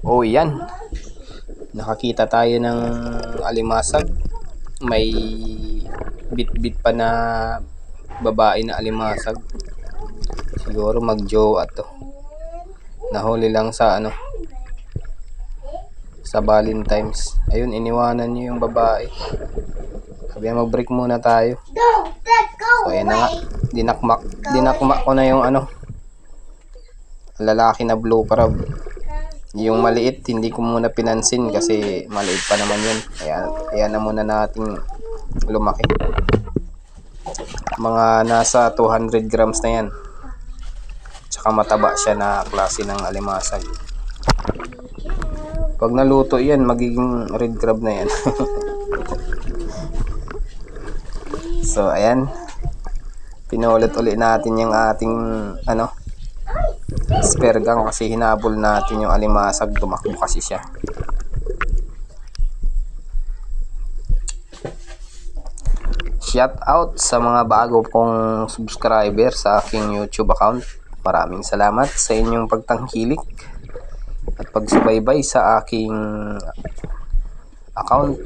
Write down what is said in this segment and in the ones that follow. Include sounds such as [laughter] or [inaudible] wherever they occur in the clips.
Oh, yan. Nakakita tayo ng alimasag. May bit-bit pa na babae na alimasag. Siguro mag-jowa to. Nahuli lang sa ano sa Valentine's. Ayun, iniwanan niyo yung babae. Sabi mag-break muna tayo. So, ayan na nga. Dinakmak. Dinakmak ko na yung ano. Lalaki na blue crab. Yung maliit, hindi ko muna pinansin kasi maliit pa naman yun. Kaya, kaya na muna nating lumaki. Mga nasa 200 grams na yan. Tsaka mataba siya na klase ng alimasag. Pag naluto yan, magiging red crab na yan. [laughs] so, ayan. Pinulit uli natin yung ating ano, spare gun kasi hinabol natin yung alimasag. Tumakbo kasi siya. Shout out sa mga bago kong subscriber sa aking YouTube account. Maraming salamat sa inyong pagtangkilik at pagsubaybay sa aking account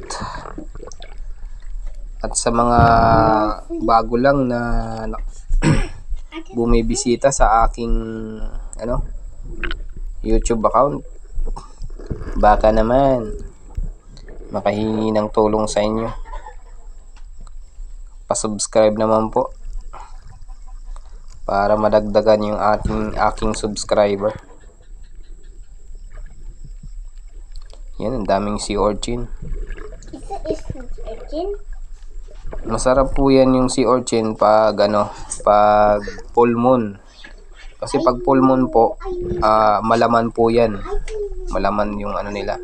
at sa mga bago lang na [clears throat] bumibisita sa aking ano YouTube account baka naman makahingi ng tulong sa inyo pasubscribe naman po para madagdagan yung ating aking subscriber Yan, ang daming sea urchin. Isa is urchin. Masarap po yan yung sea urchin pag ano, pag full moon. Kasi pag full moon po, ah, malaman po yan. Malaman yung ano nila,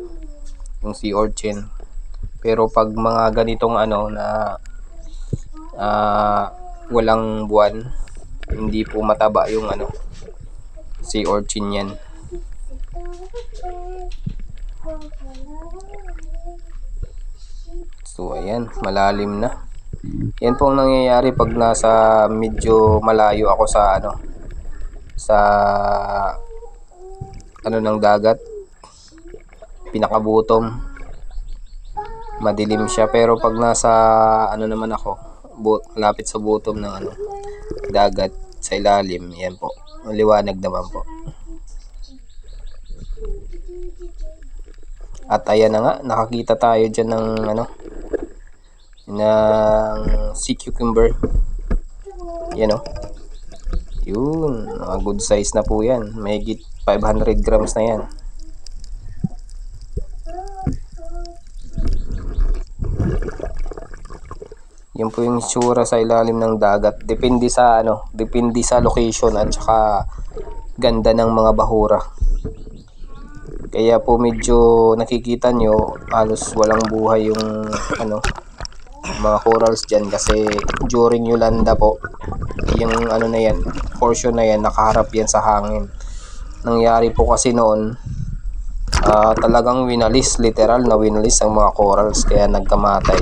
yung sea urchin. Pero pag mga ganitong ano na ah, walang buwan, hindi po mataba yung ano, sea urchin yan. So, ayan, malalim na. Yan po ang nangyayari pag nasa medyo malayo ako sa ano sa ano ng dagat. Pinakabutom. Madilim siya pero pag nasa ano naman ako, bu- malapit sa butom ng ano dagat sa ilalim, yan po. Maliwanag naman po. At ayan na nga, nakakita tayo dyan ng ano, ng sea cucumber. Yan o. Yun, good size na po yan. May 500 grams na yan. Yan po yung itsura sa ilalim ng dagat. Depende sa ano, depende sa location at saka ganda ng mga bahura. Kaya po medyo nakikita nyo halos walang buhay yung ano mga corals dyan kasi during Yolanda po yung ano na yan portion na yan nakaharap yan sa hangin. Nangyari po kasi noon ah, talagang winalis literal na winalis ang mga corals kaya nagkamatay